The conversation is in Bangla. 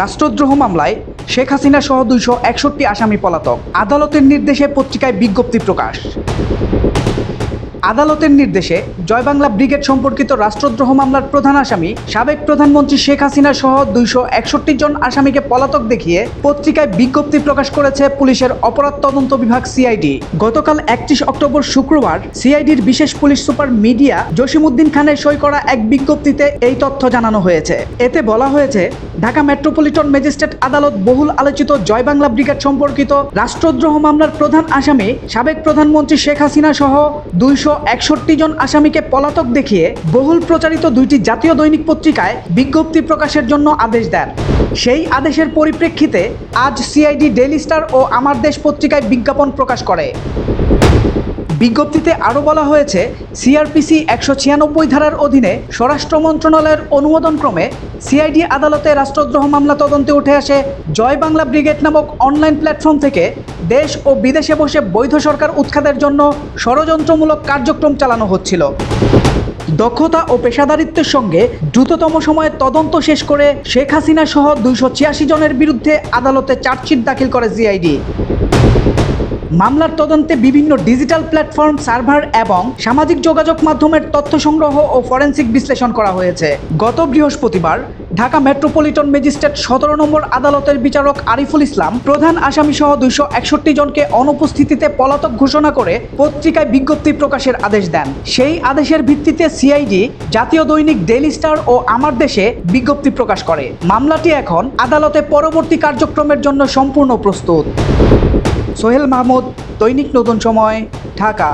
রাষ্ট্রদ্রোহ মামলায় শেখ হাসিনা সহ দুইশো একষট্টি আসামি পলাতক। আদালতের নির্দেশে পত্রিকায় বিজ্ঞপ্তি প্রকাশ। আদালতের নির্দেশে জয়বাংলা ব্রিগেড সম্পর্কিত রাষ্ট্রদ্রোহ মামলার প্রধান আসামি, সাবেক প্রধানমন্ত্রী শেখ হাসিনা সহ দুইশো একষট্টি জন আসামিকে পলাতক দেখিয়ে পত্রিকায় বিজ্ঞপ্তি প্রকাশ করেছে পুলিশের অপরাধ তদন্ত বিভাগ সিআইডি। গতকাল একত্রিশ অক্টোবর শুক্রবার সিআইডির বিশেষ পুলিশ সুপার মিডিয়া জসিমউদ্দিন খানের সই করা এক বিজ্ঞপ্তিতে এই তথ্য জানানো হয়েছে। এতে বলা হয়েছে ঢাকা মেট্রোপলিটন ম্যাজিস্ট্রেট আদালত বহুল আলোচিত জয় বাংলা ব্রিগেড সম্পর্কিত রাষ্ট্রদ্রোহ মামলার প্রধান আসামি সাবেক প্রধানমন্ত্রী শেখ হাসিনা সহ দুইশো একষট্টি জন আসামিকে পলাতক দেখিয়ে বহুল প্রচারিত দুইটি জাতীয় দৈনিক পত্রিকায় বিজ্ঞপ্তি প্রকাশের জন্য আদেশ দেন। সেই আদেশের পরিপ্রেক্ষিতে আজ সিআইডি ডেইলি স্টার ও আমার দেশ পত্রিকায় বিজ্ঞাপন প্রকাশ করে। বিজ্ঞপ্তিতে আরও বলা হয়েছে, সিআরপিসি একশো ছিয়ানব্বই ধারার অধীনে স্বরাষ্ট্র মন্ত্রণালয়ের অনুমোদনক্রমে সিআইডি আদালতে রাষ্ট্রদ্রোহ মামলা তদন্তে উঠে আসে জয় বাংলা ব্রিগেড নামক অনলাইন প্ল্যাটফর্ম থেকে দেশ ও বিদেশে বসে বৈধ সরকার উৎখাতের জন্য ষড়যন্ত্রমূলক কার্যক্রম চালানো হচ্ছিল। দক্ষতা ও পেশাদারিত্বের সঙ্গে দ্রুততম সময়ে তদন্ত শেষ করে শেখ হাসিনা সহ দুইশো ছিয়াশি জনের বিরুদ্ধে আদালতে চার্জশিট দাখিল করে সিআইডি। মামলার তদন্তে বিভিন্ন ডিজিটাল প্ল্যাটফর্ম, সার্ভার এবং সামাজিক যোগাযোগ মাধ্যমের তথ্য সংগ্রহ ও ফরেন্সিক বিশ্লেষণ করা হয়েছে। গত বৃহস্পতিবার ঢাকা মেট্রোপলিটন ম্যাজিস্ট্রেট সতেরো নম্বর আদালতের বিচারক আরিফুল ইসলাম প্রধান আসামি সহ দুইশো একষট্টি জনকে অনুপস্থিতিতে পলাতক ঘোষণা করে পত্রিকায় বিজ্ঞপ্তি প্রকাশের আদেশ দেন। সেই আদেশের ভিত্তিতে সিআইডি, জাতীয় দৈনিক ডেইলি স্টার ও আমার দেশে বিজ্ঞপ্তি প্রকাশ করে। মামলাটি এখন আদালতে পরবর্তী কার্যক্রমের জন্য সম্পূর্ণ প্রস্তুত। সোহেল মাহমুদ, দৈনিক নতুন সময়, ঢাকা।